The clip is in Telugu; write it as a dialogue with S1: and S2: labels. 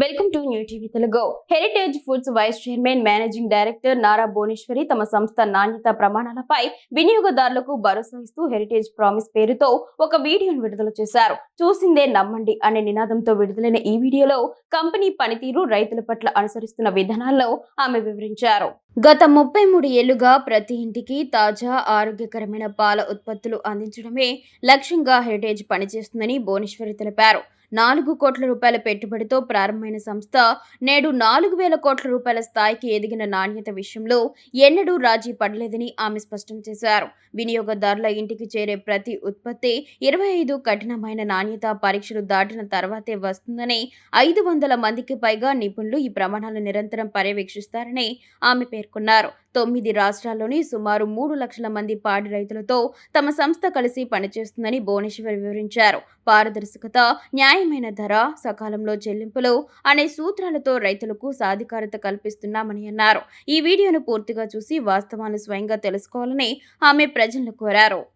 S1: Welcome to new TV Telugu heritage foods vice chairman managing director Nara Bhuvaneshwari తమ సంస్థ నాణ్యత ప్రమాణాలపై వినియోగదారులకు భరోసా ఇస్తూ హెరిటేజ్ ప్రామిస్ పేరుతో ఒక వీడియోను విడుదల చేశారు. చూసిందే నమ్మండి అనే నినాదంతో విడుదలైన ఈ వీడియోలో కంపెనీ పనితీరు రైతుల పట్ల అనుసరిస్తున్న విధానాల్లో ఆమె వివరించారు. గత ముప్పై మూడు ఏళ్ళుగా ప్రతి ఇంటికి తాజా ఆరోగ్యకరమైన పాల ఉత్పత్తులు అందించడమే లక్ష్యంగా హెరిటేజ్ పనిచేస్తుందని భువనేశ్వరి తెలిపారు. నాలుగు కోట్ల రూపాయల పెట్టుబడితో ప్రారంభమైన సంస్థ నేడు నాలుగు వేల కోట్ల రూపాయల స్థాయికి ఎదిగిన నాణ్యత విషయంలో ఎన్నడూ రాజీ పడలేదని ఆమె స్పష్టం చేశారు. వినియోగదారుల ఇంటికి చేరే ప్రతి ఉత్పత్తి ఇరవై ఐదు కఠినమైన నాణ్యత పరీక్షలు దాటిన తర్వాతే వస్తుందని ఐదు వందల మందికి పైగా నిపుణులు ఈ ప్రమాణాలు నిరంతరం పర్యవేక్షిస్తారని ఆమె పేర్కొన్నారు. తొమ్మిది రాష్ట్రాల్లోని సుమారు మూడు లక్షల మంది పాడి రైతులతో తమ సంస్థ కలిసి పనిచేస్తుందని భువనేశ్వర్ వివరించారు. పారదర్శకత న్యాయమైన ధర సకాలంలో చెల్లింపులు అనే సూత్రాలతో రైతులకు సాధికారత కల్పిస్తున్నామని అన్నారు. ఈ వీడియోను పూర్తిగా చూసి వాస్తవాలను స్వయంగా తెలుసుకోవాలని ఆమె ప్రజలను కోరారు.